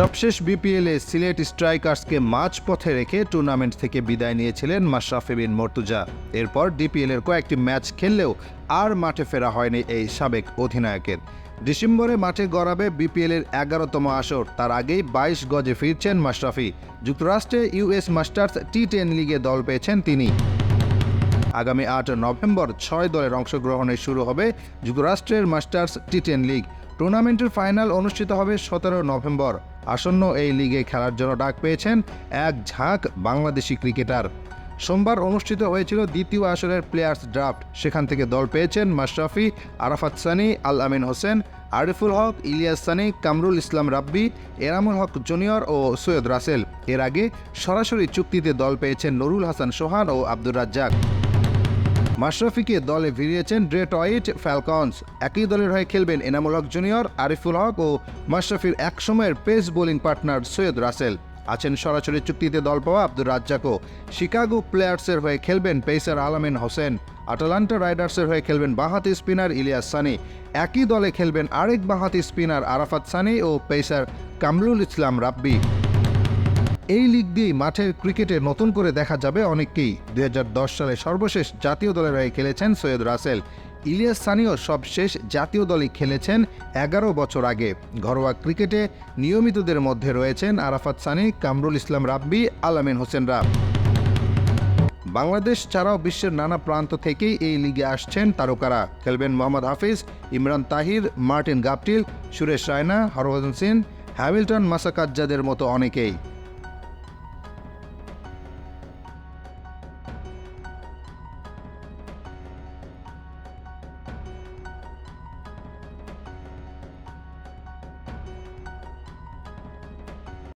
সবশেষ বিপিএলে সিলেট স্ট্রাইকার্সকে মাঝ পথে রেখে টুর্নামেন্ট থেকে বিদায় নিয়েছিলেন মাশরাফি বিন মর্তুজা। এরপর ডিপিএলের কয়েকটি ম্যাচ খেললেও আর মাঠে ফেরা হয়নি এই সাবেক অধিনায়কের। ডিসেম্বরে মাঠে গড়াবে বিপিএলের এগারোতম আসর। তার আগেই বাইশ গজে ফিরছেন মাশরাফি। যুক্তরাষ্ট্রে ইউএস মাস্টার্স টি টেন লিগে দল পেয়েছেন তিনি। আগামী আট নভেম্বর ছয় দলের অংশগ্রহণে শুরু হবে যুক্তরাষ্ট্রের মাস্টার্স টি টেন লিগ। টুর্নামেন্টের ফাইনাল অনুষ্ঠিত হবে সতেরো নভেম্বর। আসন্ন এই লিগে খেলার জন্য ডাক পেয়েছেন এক ঝাঁক বাংলাদেশি ক্রিকেটার। সোমবার অনুষ্ঠিত হয়েছিল দ্বিতীয় আসরের প্লেয়ার্স ড্রাফট। সেখান থেকে দল পেয়েছেন মাশরাফি, আরাফাত সানি, আল আমিন হোসেন, আরিফুল হক, ইলিয়াস সানি, কামরুল ইসলাম রাব্বি, এরামুল হক জুনিয়র ও সৈয়দ রাসেল। এর আগে সরাসরি চুক্তিতে দল পেয়েছেন নুরুল হাসান সোহান ও আব্দুর রাজ্জাক। মাশরাফিকে দলে ভিড়িয়েছেন ড্রেট ওয়াইট ফ্যালকনস। একই দলের হয়ে খেলবেন এনামুল হক জুনিয়র, আরিফুল হক ও মাশরাফির একসময়ের pace bowling partner Syed Rasel. আছেন সরাসরি চুক্তিতে দল পাওয়া আব্দুর রাজ্জাকও। শিকাগো প্লেয়ার্সের হয়ে খেলবেন পেসার আলামিন হোসেন। আটালান্টা রাইডার্সের হয়ে খেলবেন বাঁহাতি স্পিনার ইলিয়াস সানি। একই দলে খেলবেন আরেক বাঁহাতি স্পিনার আরাফাত সানি ও পেসার কামরুল ইসলাম রাব্বি। এই লিগ দিয়েই মাঠের ক্রিকেটে নতুন করে দেখা যাবে অনেককেই। দুই হাজার দশ সালে সর্বশেষ জাতীয় দলের হয়ে খেলেছেন সৈয়দ রাসেল। ইলিয়াস সানিও সব শেষ জাতীয় দলে খেলেছেন এগারো বছর আগে। ঘরোয়া ক্রিকেটে নিয়মিতদের মধ্যে রয়েছেন আরাফাত সানি, কামরুল ইসলাম রাব্বি, আলামিন হোসেন রাব। বাংলাদেশ ছাড়াও বিশ্বের নানা প্রান্ত থেকেই এই লিগে আসছেন তারকারা। খেলবেন Mohammad Hafeez, Imran Tahir, Martin Guptill, Suresh Raina, Harbhajan Singh, Hamilton মাসাকাজ্জাদের মতো অনেকেই।